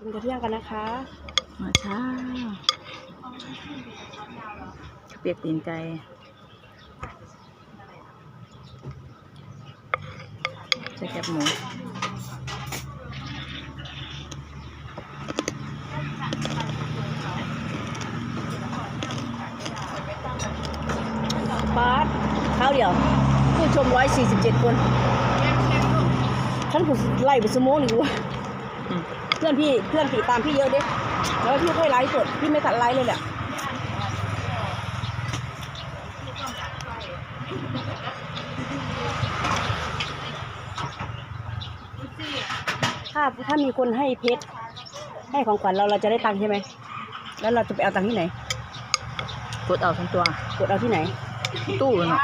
กินกระเทียมกันนะคะ มาช้าเปียกตีนไก่ใส่แคบหมูปาร์ตข้าวเดียว ผู้ชมร้อยสี่สิบเจ็ดคน ฉันผู้ไล่ไปสมองหนึ่งวะ เพื่อนพี่เพื่อนติดตามพี่เยอะเด้แล้วพี่ค่อยไลฟ์สดพี่ไม่ตัดไลฟ์เลยแหละถ้าถ้ามีคนให้เพชรให้ของขวัญเราเราจะได้ตังค์ใช่ไหม แล้วเราจะไปเอาตังค์ที่ไหน กดเอาทั้งตัว กดเอาที่ไหน ตู้เนาะ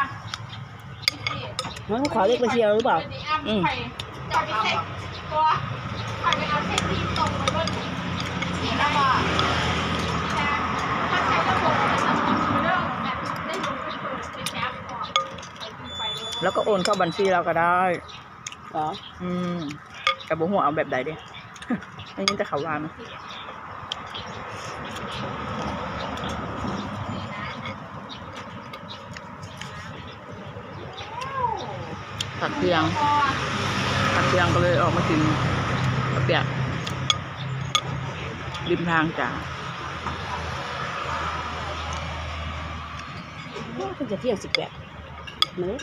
น้องขอเลขบัญชีเราหรือเปล่า อืมจะไปเซ็ ตตัวผ่านไปเอาเซ็ตทีมส่งไปบนสีแล้วก็แต่ถ้าใช้ระบบมันจะมีเรื่องแบบได้รู้ไปเปิดไปแคปก่อนไปดูไปเลยแล้วก็โอนเข้าบัญชีเราก็ได้เหรออืมแต่บ่หัวเอาแบบใดเด้อันนี้จะเขาวานผักเทียง พอผักเทียงก็เลยออกมากินกระเปียกริมทางจ้าเพิ่งจะเที่ยงสิบแปดเนื้อ